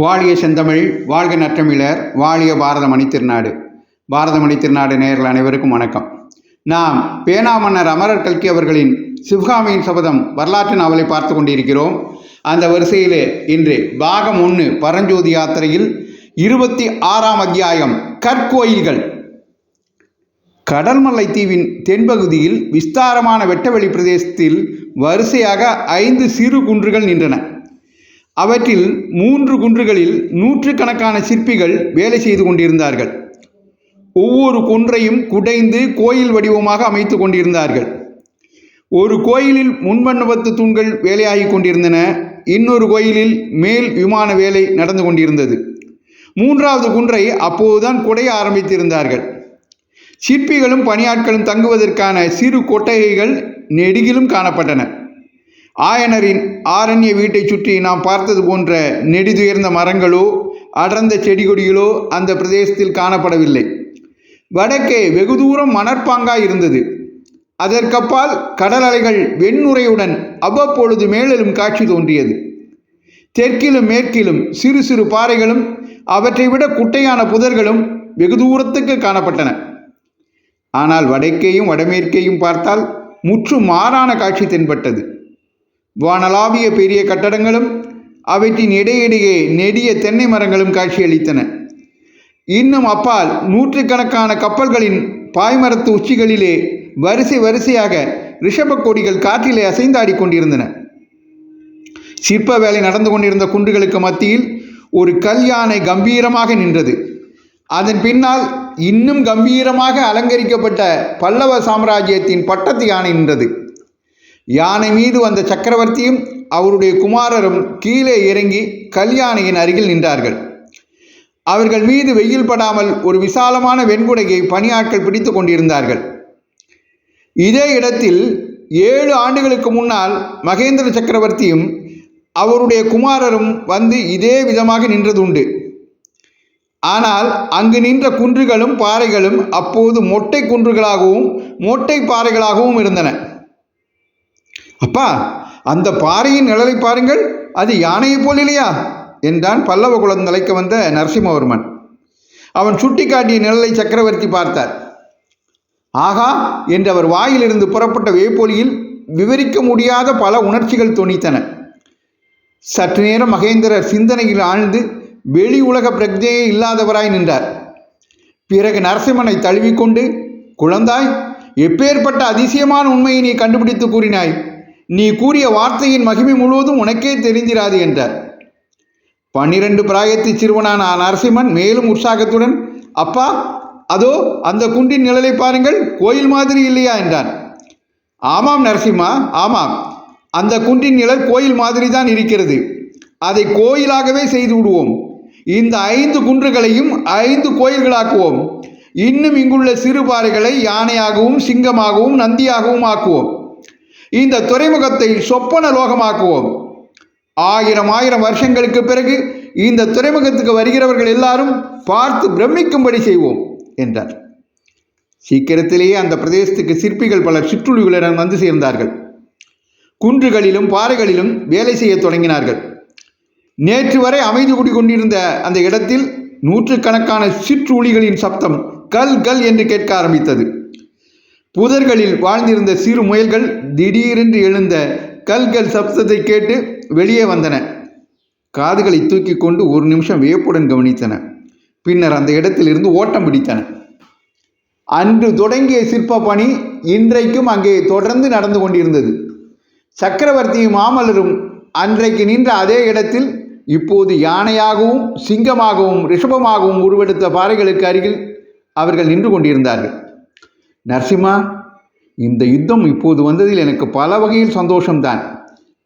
வாழிய செந்தமிழ் வாழ்க நற்றமிழர் வாழிய பாரத மணித்திருநாடு பாரத மணித்திருநாடு நேயர்கள் அனைவருக்கும் வணக்கம். நாம் பேனா மன்னர் அமரர் கல்கி அவர்களின் சிவகாமியின் சபதம் வரலாற்று நாவலை பார்த்து கொண்டிருக்கிறோம். அந்த வரிசையிலே இன்று பாகம் ஒன்று பரஞ்சோதி யாத்திரையில் இருபத்தி ஆறாம் அத்தியாயம் கற்கோயில்கள். கடல்மலை தீவின் தென்பகுதியில் விஸ்தாரமான வெட்டவெளி பிரதேசத்தில் வரிசையாக ஐந்து சிறு குன்றுகள் நின்றன. அவற்றில் மூன்று குன்றுகளில் நூற்றுக்கணக்கான சிற்பிகள் வேலை செய்து கொண்டிருந்தார்கள். ஒவ்வொரு குன்றையும் குடைந்து கோயில் வடிவமாக அமைத்து கொண்டிருந்தார்கள். ஒரு கோயிலில் முன்மண்டபத்து தூண்கள் வேலையாகி கொண்டிருந்தன. இன்னொரு கோயிலில் மேல் விமான வேலை நடந்து கொண்டிருந்தது. மூன்றாவது குன்றை அப்போதுதான் குடைய ஆரம்பித்திருந்தார்கள். சிற்பிகளும் பணியாட்களும் தங்குவதற்கான சிறு கொட்டகைகள் நெடுகிலும் காணப்பட்டன. ஆயனரின் ஆரண்ய வீட்டைச் சுற்றி நாம் பார்த்தது போன்ற நெடிதுயர்ந்த மரங்களோ அடர்ந்த செடி கொடிகளோ அந்த பிரதேசத்தில் காணப்படவில்லை. வடக்கே வெகு தூரம் மணற்பாங்காய் இருந்தது. அதற்கப்பால் கடல் அலைகள் வெண்ணுரையுடன் அவ்வப்பொழுது மேலெழும் காட்சி தோன்றியது. தெற்கிலும் மேற்கிலும் சிறு சிறு பாறைகளும் அவற்றை விட குட்டையான புதர்களும் வெகு தூரத்துக்கு காணப்பட்டன. ஆனால் வடக்கேயும் வடமேற்கேயும் பார்த்தால் முற்று மாறான காட்சி தென்பட்டது. வானலாவிய பெரிய கட்டடங்களும் அவற்றின் இடையிடையே நெடிய தென்னை மரங்களும் காட்சியளித்தன. இன்னும் அப்பால் நூற்றுக்கணக்கான கப்பல்களின் பாய்மரத்து உச்சிகளிலே வரிசை வரிசையாக ரிஷப கொடிகள் காற்றிலே அசைந்தாடி கொண்டிருந்தன. சிற்ப வேலை நடந்து கொண்டிருந்த குன்றுகளுக்கு மத்தியில் ஒரு கல்யாணை கம்பீரமாக நின்றது. அதன் பின்னால் இன்னும் கம்பீரமாக அலங்கரிக்கப்பட்ட பல்லவ சாம்ராஜ்யத்தின் பட்டத்து யானை நின்றது. யானை மீது வந்த சக்கரவர்த்தியும் அவருடைய குமாரரும் கீழே இறங்கி கல்யாணியின் அருகில் நின்றார்கள். அவர்கள் மீது வெயில் படாமல் ஒரு விசாலமான வெண்குடையை பணியாட்கள் பிடித்து கொண்டிருந்தார்கள். இதே இடத்தில் ஏழு ஆண்டுகளுக்கு முன்னால் மகேந்திர சக்கரவர்த்தியும் அவருடைய குமாரரும் வந்து இதே விதமாக நின்றதுண்டு. ஆனால் அங்கு நின்ற குன்றுகளும் பாறைகளும் அப்போது மொட்டை குன்றுகளாகவும் மொட்டை பாறைகளாகவும் இருந்தன. அப்பா அந்த பாறையின் நிழலை பாருங்கள். அது யானையைப் போல் இல்லையா? என்றான் பல்லவ குலந்தலைக்க வந்த நரசிம்மவர்மன். அவன் சுட்டிக்காட்டிய நிழலை சக்கரவர்த்தி பார்த்தார். ஆகா என்று அவர் வாயிலிருந்து புறப்பட்ட வேப்பொலியில் விவரிக்க முடியாத பல உணர்ச்சிகள் துணித்தன சற்று நேரம் மகேந்திரர் சிந்தனையில் ஆழ்ந்து வெளி உலக பிரஜையே இல்லாதவராய் நின்றார். பிறகு நரசிம்மனை தழுவிக்கொண்டு குழந்தாய் எப்பேற்பட்ட அதிசயமான உண்மையை நீ கண்டுபிடித்து கூறினாய்? நீ கூறிய வார்த்தையின் மகிமை முழுவதும் உனக்கே தெரிந்திராது என்றார். பன்னிரண்டு பிராயத்து சிறுவனான நரசிம்மன் மேலும் உற்சாகத்துடன் அப்பா அதோ அந்த குன்றின் நிழலை பாருங்கள் கோயில் மாதிரி இல்லையா? என்றான். ஆமாம் நரசிம்மா ஆமாம். அந்த குன்றின் நிழல் கோயில் மாதிரி தான் இருக்கிறது. அதை கோயிலாகவே செய்து விடுவோம். இந்த ஐந்து குன்றுகளையும் ஐந்து கோயில்களாக்குவோம். இன்னும் இங்குள்ள சிறு பாறைகளை யானையாகவும் சிங்கமாகவும் நந்தியாகவும் ஆக்குவோம். இந்த துறைமுகத்தை சொப்பன லோகமாக்குவோம். ஆயிரம் ஆயிரம் வருஷங்களுக்கு பிறகு இந்த துறைமுகத்துக்கு வருகிறவர்கள் எல்லாரும் பார்த்து பிரமிக்கும்படி செய்வோம் என்றார். சீக்கிரத்திலேயே அந்த பிரதேசத்துக்கு சிற்பிகள் பலர் சிற்றுளிகளுடன் வந்து சேர்ந்தார்கள். குன்றுகளிலும் பாறைகளிலும் வேலை செய்ய தொடங்கினார்கள். நேற்று வரை அமைதி குடிக்கொண்டிருந்த அந்த இடத்தில் நூற்றுக்கணக்கான சிற்றுளிகளின் சப்தம் கல் கல் என்று கேட்க ஆரம்பித்தது. புதர்களில் வாழ்ந்திருந்த சிறு முயல்கள் திடீரென்று எழுந்த கல்கல் சப்தத்தை கேட்டு வெளியே வந்தன. காதுகளை தூக்கி கொண்டு ஒரு நிமிஷம் வியப்புடன் கவனித்தன. பின்னர் அந்த இடத்திலிருந்து ஓட்டம் பிடித்தன. அன்று தொடங்கிய சிற்ப பணி இன்றைக்கும் அங்கே தொடர்ந்து நடந்து கொண்டிருந்தது. சக்கரவர்த்தியும் மாமல்லரும் அன்றைக்கு நின்ற அதே இடத்தில் இப்போது யானையாகவும் சிங்கமாகவும் ரிஷபமாகவும் உருவெடுத்த பாறைகளுக்கு அருகில் அவர்கள் நின்று கொண்டிருந்தார்கள். நரசிம்மா இந்த யுத்தம் இப்போது வந்ததில் எனக்கு பல வகையில் சந்தோஷம்தான்.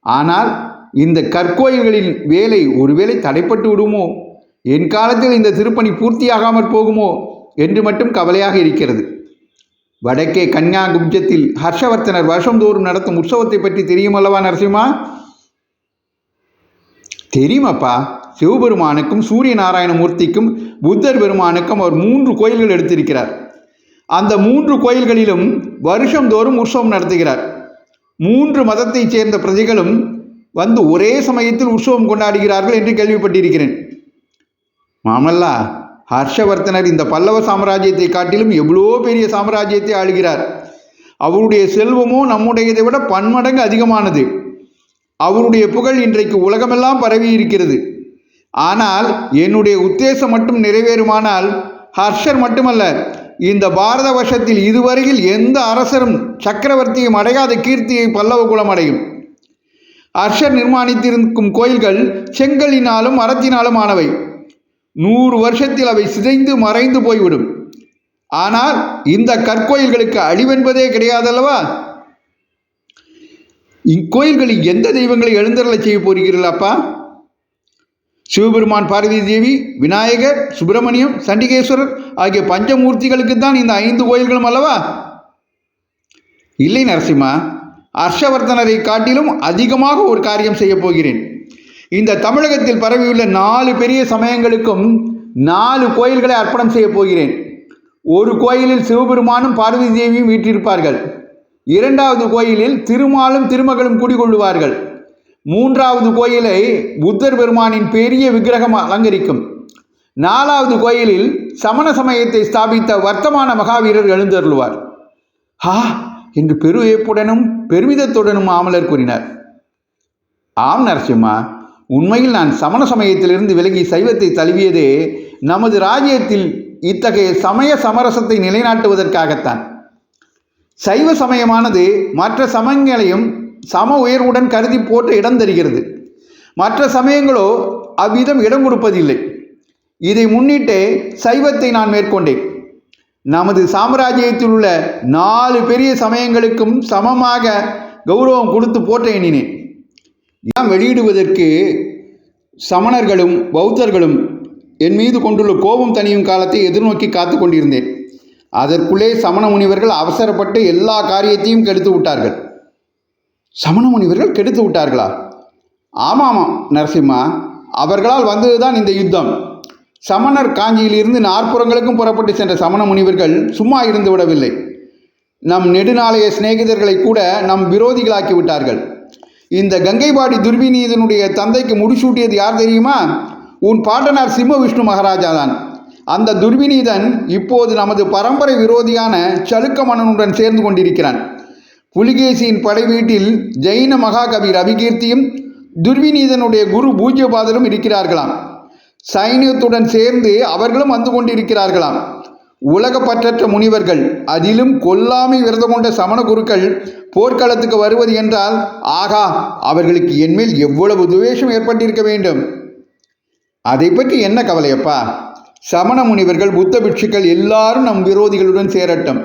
ஆனால் இந்த கற்கோயில்களின் வேலை ஒருவேளை தடைப்பட்டு விடுமோ? என் காலத்தில் இந்த திருப்பணி பூர்த்தியாகாமற் போகுமோ? என்று மட்டும் கவலையாக இருக்கிறது. வடக்கே கன்யாகுப்ஜத்தில் ஹர்ஷவர்த்தனர் வருஷந்தோறும் நடத்தும் உற்சவத்தை பற்றி தெரியுமல்லவா நரசிம்மா? தெரியுமாப்பா. சிவபெருமானுக்கும் சூரிய நாராயணமூர்த்திக்கும் புத்தர் பெருமானுக்கும் அவர் மூன்று கோயில்கள் எடுத்திருக்கிறார். அந்த மூன்று கோயில்களிலும் வருஷந்தோறும் உற்சவம் நடத்துகிறார். மூன்று மதத்தைச் சேர்ந்த பிரஜைகளும் வந்து ஒரே சமயத்தில் உற்சவம் கொண்டாடுகிறார்கள் என்று கேள்விப்பட்டிருக்கிறேன். மாமல்லா ஹர்ஷவர்த்தனர் இந்த பல்லவ சாம்ராஜ்யத்தை காட்டிலும் எவ்வளோ பெரிய சாம்ராஜ்யத்தை ஆளுகிறார். அவருடைய செல்வமோ நம்முடையதை விட பன்மடங்கு அதிகமானது. அவருடைய புகழ் இன்றைக்கு உலகமெல்லாம் பரவி இருக்கிறது ஆனால் என்னுடைய உத்தேசம் மட்டும் நிறைவேறுமானால் ஹர்ஷர் மட்டுமல்ல இந்த பாரத வருஷத்தில் இதுவரையில் எந்த அரசரும் சக்கரவர்த்தியும் அடையாத கீர்த்தியை பல்லவ குலம் அடையும். அர்ஷர் நிர்மாணித்திருக்கும் கோயில்கள் செங்கலினாலும் மரத்தினாலும் ஆனவை. நூறு வருஷத்தில் அவை சிதைந்து மறைந்து போய்விடும். ஆனால் இந்த கற்கோயில்களுக்கு அழிவென்பதே கிடையாதல்லவா? இக்கோயில்களில் எந்த தெய்வங்களை எழுந்தருளச் செய்ய போகிறீர்கள் அப்பா? சிவபெருமான் பார்வதி தேவி விநாயகர் சுப்பிரமணியம் சண்டிகேஸ்வரர் ஆகிய பஞ்சமூர்த்திகளுக்கு தான் இந்த ஐந்து கோயில்களும் அல்லவா? இல்லை நரசிம்மா ஹர்ஷவர்தனரை காட்டிலும் அதிகமாக ஒரு காரியம் செய்யப் போகிறேன். இந்த தமிழகத்தில் பரவியுள்ள நாலு பெரிய சமயங்களுக்கும் நாலு கோயில்களை அர்ப்பணம் செய்யப் போகிறேன். ஒரு கோயிலில் சிவபெருமானும் பார்வதி தேவியும் வீற்றிருப்பார்கள். இரண்டாவது கோயிலில் திருமாலும் திருமகளும் குடிகொள்ளுவார்கள். மூன்றாவது கோயிலை புத்தர் பெருமானின் பெரிய விக்கிரகம் அலங்கரிக்கும். நாலாவது கோயிலில் சமண சமயத்தை ஸ்தாபித்த வர்த்தமான மகாவீரர் எழுந்தருளுவார். ஹா என்று பெருவியப்புடனும் பெருமிதத்துடனும் ஆமலர் கூறினார். ஆம் நரசிம்மா உண்மையில் நான் சமண சமயத்திலிருந்து விலகி சைவத்தை தழுவியதே நமது ராஜ்யத்தில் இத்தகைய சமய சமரசத்தை நிலைநாட்டுவதற்காகத்தான். சைவ சமயமானது மற்ற சமயங்களையும் சம உயர்வுடன் கருதி போட்டு இடம் தருகிறது. மற்ற சமயங்களோ அவ்விதம் இடம் கொடுப்பதில்லை. இதை முன்னிட்டு சைவத்தை நான் மேற்கொண்டேன். நமது சாம்ராஜ்யத்தில் உள்ள நாலு பெரிய சமயங்களுக்கும் சமமாக கௌரவம் கொடுத்து போற்ற எண்ணினேன். எல்லாம் வெளியிடுவதற்கு சமணர்களும் பௌத்தர்களும் என் மீது கொண்டுள்ள கோபம் தனியும் காலத்தை எதிர்நோக்கி காத்து கொண்டிருந்தேன். அதற்குள்ளே சமண முனிவர்கள் அவசரப்பட்டு எல்லா காரியத்தையும் கெடுத்து விட்டார்கள். சமண முனிவர்கள் கெடுத்து விட்டார்களா? ஆமாம் ஆமாம் நரசிம்மா. அவர்களால் வந்ததுதான் இந்த யுத்தம். சமணர் காஞ்சியிலிருந்து நாற்புறங்களுக்கும் புறப்பட்டு சென்ற சமண முனிவர்கள் சும்மா இருந்து விடவில்லை. நம் நெடுநாளைய சிநேகிதர்களை கூட நம் விரோதிகளாக்கி விட்டார்கள். இந்த கங்கைபாடி துர்விநீதனுடைய தந்தைக்கு முடிசூட்டியது யார் தெரியுமா? உன் பாட்டனார் சிம்ம விஷ்ணு மகாராஜா தான் அந்த துர்விநீதன் இப்போது நமது பரம்பரை விரோதியான சலுக்க மன்னனுடன் சேர்ந்து கொண்டிருக்கிறான். புலிகேசியின் படை வீட்டில் ஜெயின மகாகவி ரவிகீர்த்தியும் துர்விநீதனுடைய குரு பூஜ்யபாதரும் இருக்கிறார்களாம். சைன்யத்துடன் சேர்ந்து அவர்களும் வந்து கொண்டிருக்கிறார்களாம். உலக பற்றற்ற முனிவர்கள் அதிலும் கொல்லாமை விரதம் கொண்ட சமண குருக்கள் போர்க்களத்துக்கு வருவது என்றால் ஆகா அவர்களுக்கு என்மேல் எவ்வளவு துவேஷம் ஏற்பட்டிருக்க வேண்டும்? அதை பற்றி என்ன கவலையப்பா? சமண முனிவர்கள் புத்த பிட்சுக்கள் எல்லாரும் நம் விரோதிகளுடன் சேரட்டும்.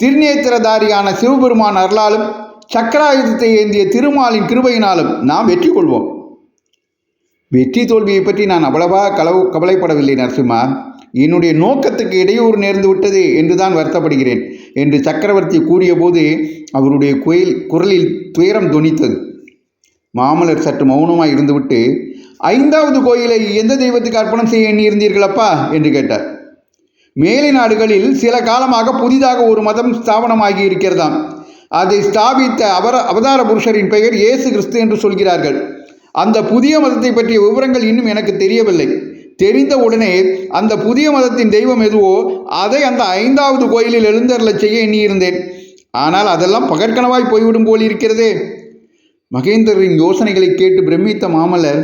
திருநேத்திரதாரியான சிவபெருமான் அருளாலும் சக்கராயுதத்தை ஏந்திய திருமாலின் கிருபையினாலும் நாம் வெற்றி கொள்வோம். வெற்றி தோல்வியை பற்றி நான் அவ்வளவா கலவு கவலைப்படவில்லை நரசிம்மா. என்னுடைய நோக்கத்துக்கு இடையூறு நேர்ந்து விட்டது என்றுதான் வருத்தப்படுகிறேன் என்று சக்கரவர்த்தி கூறியபோது அவருடைய குயில் குரலில் துயரம் துணித்தது. மாமலர் சற்று மௌனமாக இருந்துவிட்டு ஐந்தாவது கோயிலை எந்த தெய்வத்துக்கு அர்ப்பணம் செய்ய எண்ணியிருந்தீர்களப்பா என்று கேட்டார். மேலை நாடுகளில் சில காலமாக புதிதாக ஒரு மதம் ஸ்தாபனமாகி இருக்கிறதாம். அதை ஸ்தாபித்த அவர அவதார புருஷரின் பெயர் இயேசு கிறிஸ்து என்று சொல்கிறார்கள். அந்த புதிய மதத்தை பற்றிய விவரங்கள் இன்னும் எனக்கு தெரியவில்லை. தெரிந்த உடனே அந்த புதிய மதத்தின் தெய்வம் எதுவோ அதை அந்த ஐந்தாவது கோயிலில் எழுந்தருளச் செய்ய எண்ணியிருந்தேன். ஆனால் அதெல்லாம் பகற்கனவாய் போய்விடும் போல் இருக்கிறதே. மகேந்திரரின் யோசனைகளை கேட்டு பிரமித்த மாமல்லர்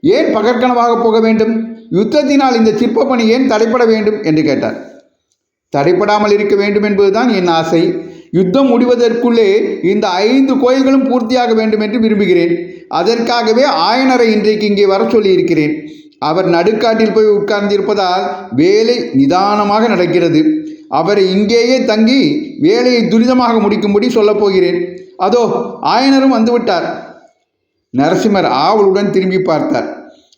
ஏன் பகற்கனவாக போக வேண்டும்? யுத்தத்தினால் இந்த சிற்ப பணி ஏன் தடைப்பட வேண்டும்? என்று கேட்டார். தடைப்படாமல் இருக்க வேண்டும் என்பதுதான் என் ஆசை. யுத்தம் முடிவதற்குள்ளே இந்த ஐந்து கோயில்களும் பூர்த்தியாக வேண்டும் என்று விரும்புகிறேன். அதற்காகவே ஆயனரை இன்றைக்கு இங்கே வர சொல்லியிருக்கிறேன். அவர் நடுக்காட்டில் போய் உட்கார்ந்திருப்பதால் வேலை நிதானமாக நடக்கிறது. அவரை இங்கேயே தங்கி வேலையை துரிதமாக முடிக்கும்படி சொல்லப் போகிறேன். அதோ ஆயனரும் வந்துவிட்டார். நரசிம்மர் ஆவலுடன் திரும்பி பார்த்தார்.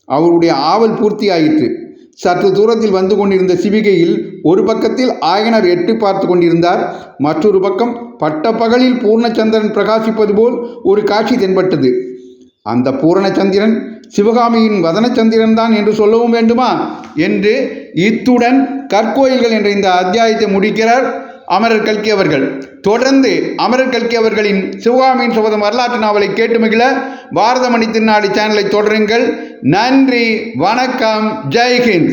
அவருடைய ஆவல் பூர்த்தியாயிற்று. சற்று தூரத்தில் வந்து கொண்டிருந்த சிவிகையில் ஒரு பக்கத்தில் ஆயனர் எட்டு பார்த்து கொண்டிருந்தார். மற்றொரு பக்கம் பட்டப்பகலில் பூர்ணச்சந்திரன் பிரகாசிப்பது போல் ஒரு காட்சி தென்பட்டது. அந்த பூரணச்சந்திரன் சிவகாமியின் வதனச்சந்திரன் தான் என்று சொல்லவும் வேண்டுமா? என்று இத்துடன் கற்கோயில்கள் என்ற இந்த அத்தியாயத்தை முடிக்கிறார். அமரர் கல்கி அவர்கள். தொடர்ந்து அமரர் கல்கி அவர்களின் சிவகாமியின் சுபதம் வரலாற்று நாவலை கேட்டு மகிழ பாரதமணி திருநாடு சேனலை தொடருங்கள். நன்றி வணக்கம் ஜெய்ஹிந்த்